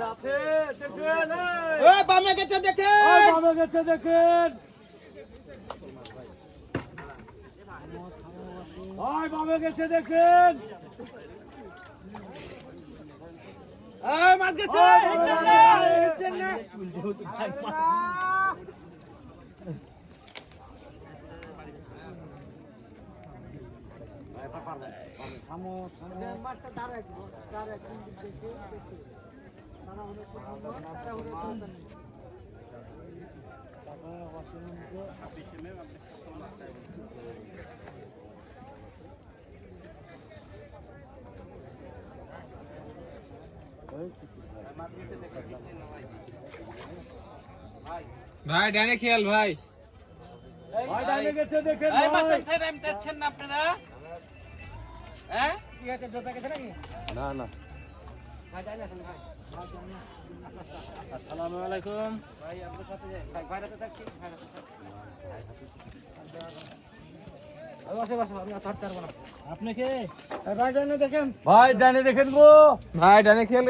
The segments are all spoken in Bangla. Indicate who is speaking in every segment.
Speaker 1: আছে দেখেন
Speaker 2: বামে গেছে দেখে।
Speaker 1: এই বামে গেছে দেখেন। ওই বামে গেছে দেখেন। এই মাছ গেছে হিটছেন না।
Speaker 3: ভাই ডানে খেয়াল ভাই।
Speaker 1: ভাই ডানে গেছে দেখেন
Speaker 4: এই
Speaker 1: ভাই।
Speaker 4: মাছের ঠের আমি দিচ্ছেন না আপনারা? হ্যাঁ? আসসালামু আলাইকুম। ভাই আপনার সাথে যাই ভাই থাকছি। থাকছি।
Speaker 1: ভাই ডানে দেখেন। গো।
Speaker 3: ভাই ডানে খেয়াল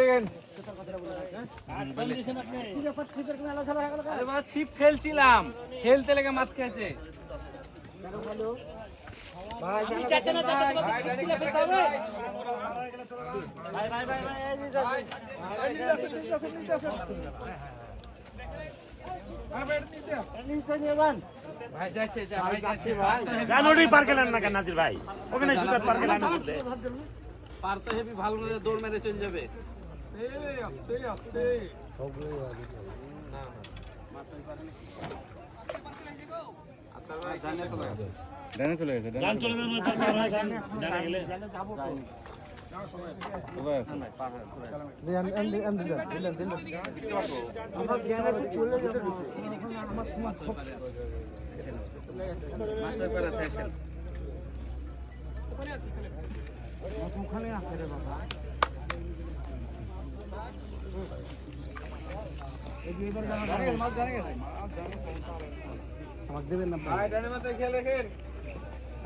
Speaker 4: ছিপ খেলছিলাম খেলতে লেগে মাছ খেয়েছে। ভাই। দৌড় মেরে চলে যাবে
Speaker 5: গেলে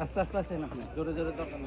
Speaker 4: আস্তে আস্তে আসেন আপনি। জোরে জোরে আপনি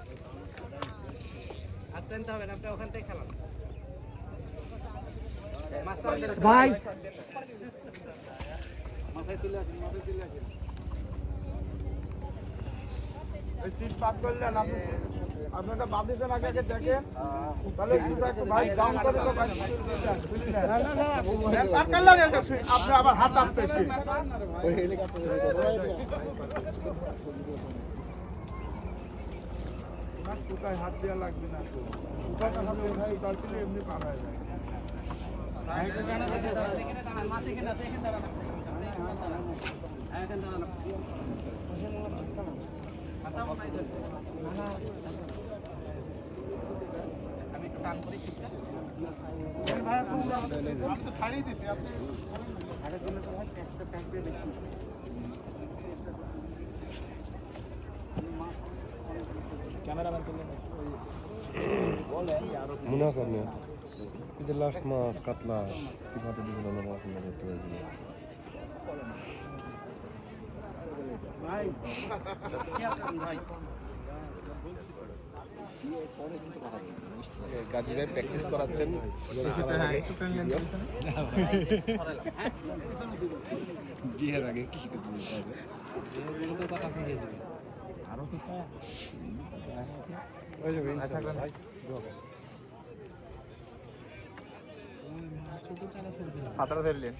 Speaker 4: আর টেনতে হবে না আপনি ওখান থেকে খেলান। মাছটা
Speaker 1: ভাই
Speaker 2: এই তীর পাক করলেন আপনি আপনারা গেছে দেখেন। তাহলে ভাই ডাউন করে তো ভাই পাক করলেন এটা সুই- আপনি আবার হাত আসতেছে কোথায় হাত দেওয়া লাগবে না তো সুতাটা ভাই তার দিলে এমনি পার হয়ে যায়
Speaker 4: এখানে আছে এখানে দাঁড়ান আপনি। আমি করি শিপটা।
Speaker 2: আমি তো ছাড়িয়ে দিছি আপনি
Speaker 6: মুনাসার নিয়ে এই যে লাস্ট মাছ কাতলা সিফাতে দিয়েছিল না মাছ আমরা পেরেছিল গাজী ভাই প্র্যাকটিস করাচ্ছেন।
Speaker 5: বিয়ের আগে কি
Speaker 2: হাতটা ধরলেন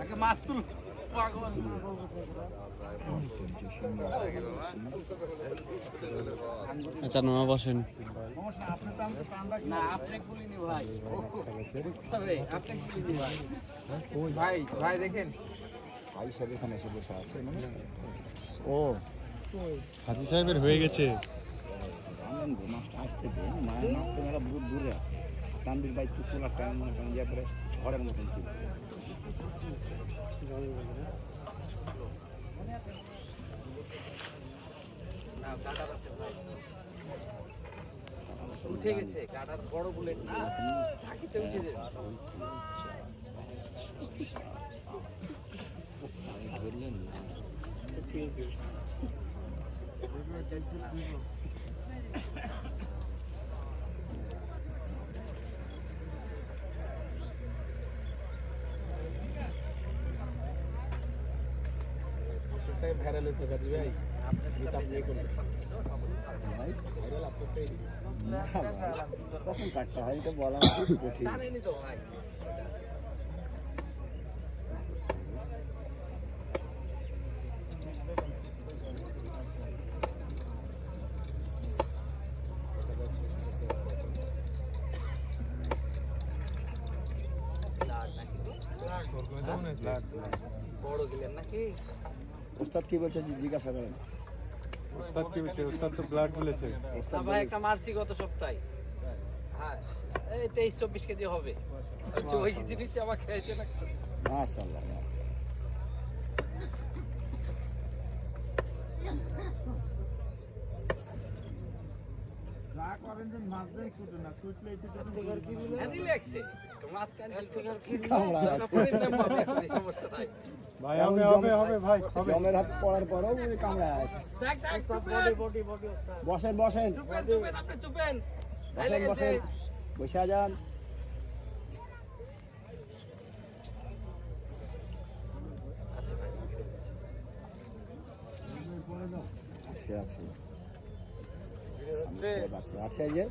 Speaker 4: আগে মাছ তুল।
Speaker 3: আচ্ছা নামা বসেন।
Speaker 4: না আপনি খুলিনি ভাই। ভাই।
Speaker 3: ভাই ভাই দেখেন।
Speaker 5: ভাই সব এখানে এসে বসে আছে মানে?
Speaker 6: ও হাজি সাহেবের হয়ে গেছে।
Speaker 5: মাছটা আসতে দেন মায়ের মাছ তো মেলা বহুত দূরে আছে। তানবির বাইক তো তোলার টাইম মনে করেন যে একবারে ঝড়ের মতন
Speaker 4: উঠে গেছে কাটার বড় বুলেট না? ঝাঁকিতে উঠে যাবে
Speaker 3: ভাইরাল হতে পারছি ভাই
Speaker 5: কখন কাটতে হয় এটা বলা খুব কঠিন
Speaker 4: বড় গেলেন নাকি
Speaker 5: ওস্তাদ কি বলছে জিজ্ঞাসা করেন।
Speaker 6: ওস্তাদ কি বলছে? ওস্তাদ তো ব্লাড বলেছে।
Speaker 4: না ভাই একটা মারছি গত সপ্তাহে। হ্যাঁ এই তেইশ চব্বিশ কেজি হবে। আচ্ছা, ওই জিনিস আমার খেয়েছে না।
Speaker 5: মাশাআল্লাহ
Speaker 2: যা করেন যে মাছ দিয়ে না ছুটলে কি
Speaker 4: হ্যান্ডেল লাগছে মাছ
Speaker 6: ভাই হবে হবে হবে ভাই
Speaker 5: জমের হাত পড়ার পরও ওই কামড়া আছে বসেন বসেন
Speaker 4: চুপেন
Speaker 5: বসেন বসেন বসে যান আছে আছে আছে আছে যে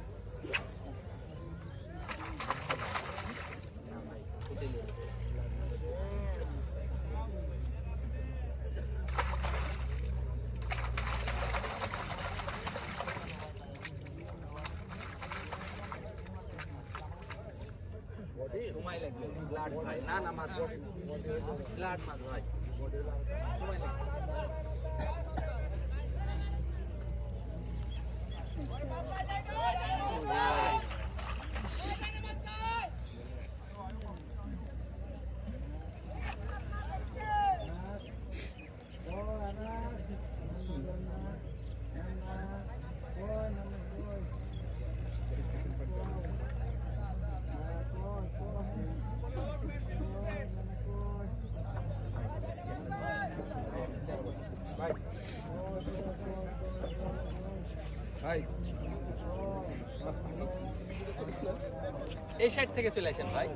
Speaker 4: লাগবে। ব্লাড ভাই না না মার ব্লাড মার ভাই সময় লাগবে
Speaker 3: ভাই
Speaker 4: এই সাইড থেকে চলে আসেন ভাই।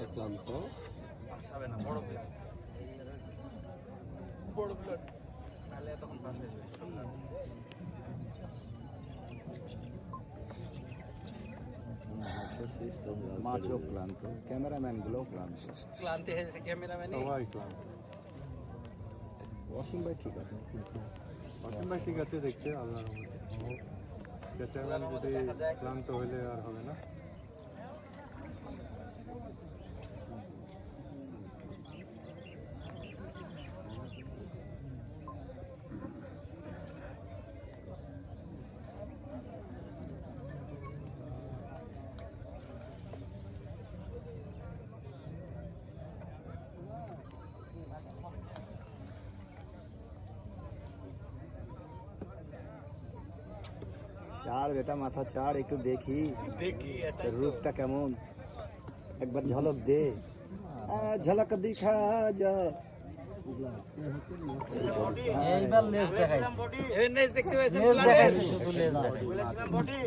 Speaker 6: প্রায় ক্লান্ত।
Speaker 4: বড় প্লেট তখন পাশে
Speaker 5: মাছও ক্লান্ত ক্যামেরাম্যানগুলো ক্লান্ত।
Speaker 4: ক্লান্তি হয়ে
Speaker 6: সবাই ক্লান্ত।
Speaker 5: অসীম ভাই ঠিক আছে।
Speaker 6: অসীম ভাই ঠিক আছে দেখছে আল্লাহর রহমতে।
Speaker 4: রহমতে
Speaker 6: যদি ক্লান্ত হইলে আর হবে না।
Speaker 5: চার বেটা মাথা চার একটু দেখি।
Speaker 4: দেখি
Speaker 5: রূপটা কেমন? একবার ঝলক দে। ঝলক দিখা যা।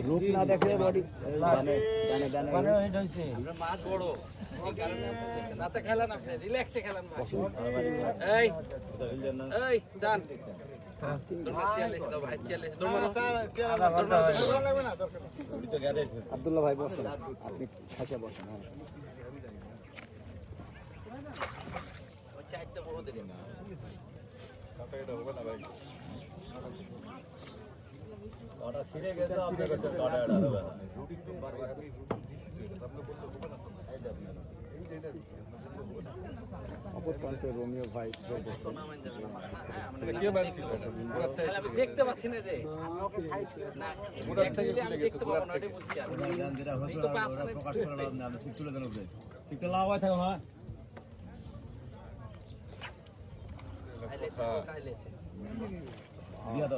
Speaker 5: রূপ না দেখলে বডি। গানে গানে গানে।
Speaker 4: আমরা মাছ বড়। আচ্ছা খেলেন আপনি রিল্যাক্সে খেলেন এই এই
Speaker 5: আব্দুল্লাহ ভাই বসেন আপনি খাসা বসেন হ্যাঁ। অপর প্রান্তে রোমিও ভাই।
Speaker 4: হ্যাঁ, দেখতে পাচ্ছি না যে না actually আমি দেখতে পাবো না, ওটাই বলছি আর। এই তো পাঁচ মিনিট খাইলেছে, ও খাইলেছে। এই বড় বিলাট। শুবেন তো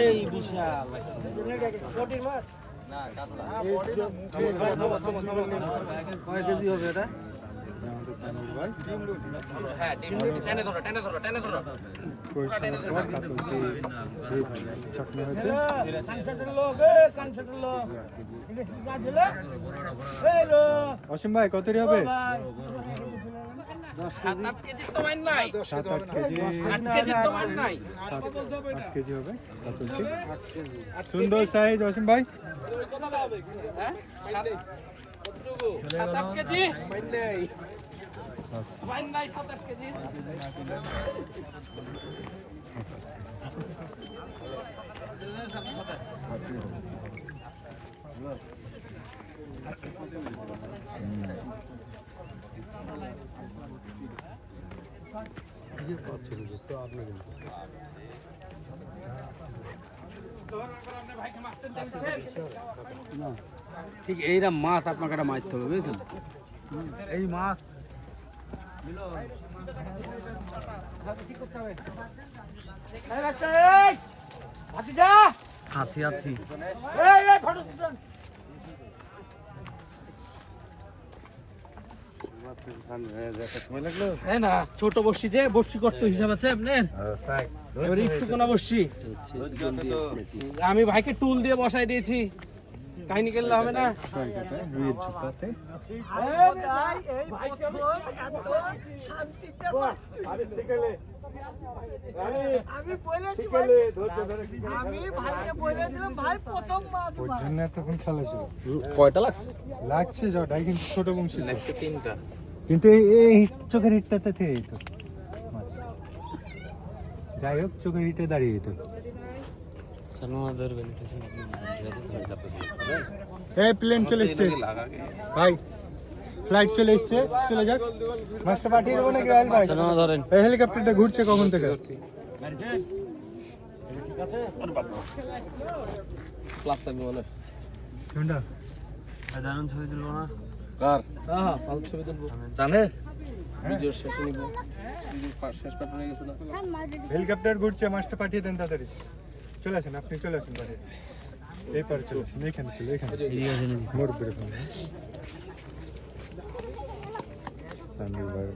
Speaker 4: এই বিশাল। কোটির মাছ?
Speaker 6: কয় কেজি হবে এটা?
Speaker 4: হ্যাঁ টেনে ধরো টেনে ধরো টেনে ধরো।
Speaker 6: অসীম ভাই কতটি হবে
Speaker 4: সাত আট কেজি
Speaker 6: আট কেজি হবে সুন্দর সাইজ অসীম ভাই?
Speaker 4: সাত আট কেজি
Speaker 1: ঠিক এইরকম মাছ আপনাকে একটা মারতে হবে বুঝলেন এই মাছ আছি আছি।
Speaker 6: সময়
Speaker 1: না, ছোট বর্ষি যে করতে হিসাব আছে আপনার আমি ভাইকে টুল দিয়ে বসাই দিয়েছি। কাহিনী করলে হবে না?
Speaker 6: রুইয়ের ঝুপাতে
Speaker 2: আমি বলেছি আমি ভাইকে বলেছিলাম ভাই প্রথম মাছ
Speaker 6: ওর জন্য এতক্ষণ খেলা ছিল
Speaker 1: কয়টা লাগছে?
Speaker 6: লাগছে জটাই কিন্তু ছোট বংশী তো।
Speaker 4: লাগছে তিনটা।
Speaker 6: কিন্তু এই- এই চোখের হিটটাতে থেকে যেত। যাই হোক চোখের হিটে দাঁড়িয়ে যেত এই প্লেন চলে এসছে। ভাই ফ্লাইট চলে এসছে চলে যাক। মাছটা পাঠিয়ে দেবো নাকি রাহুল ভাই?
Speaker 1: ধরেন।
Speaker 6: এই হেলিকপ্টারটা ঘুরছে কখন থেকে? কোনটা?
Speaker 1: হ্যাঁ। হ্যাঁ
Speaker 2: হয়ে
Speaker 6: হেলিকপ্টার ঘুরছে মাছটা পাঠিয়ে দেন তাড়াতাড়ি চলে আসেন আপনি চলে আসেন বাড়ি। এই পারে চলে আসেন এখানে চলে এখানে মোর উপরে ফোন তানভীর ভাই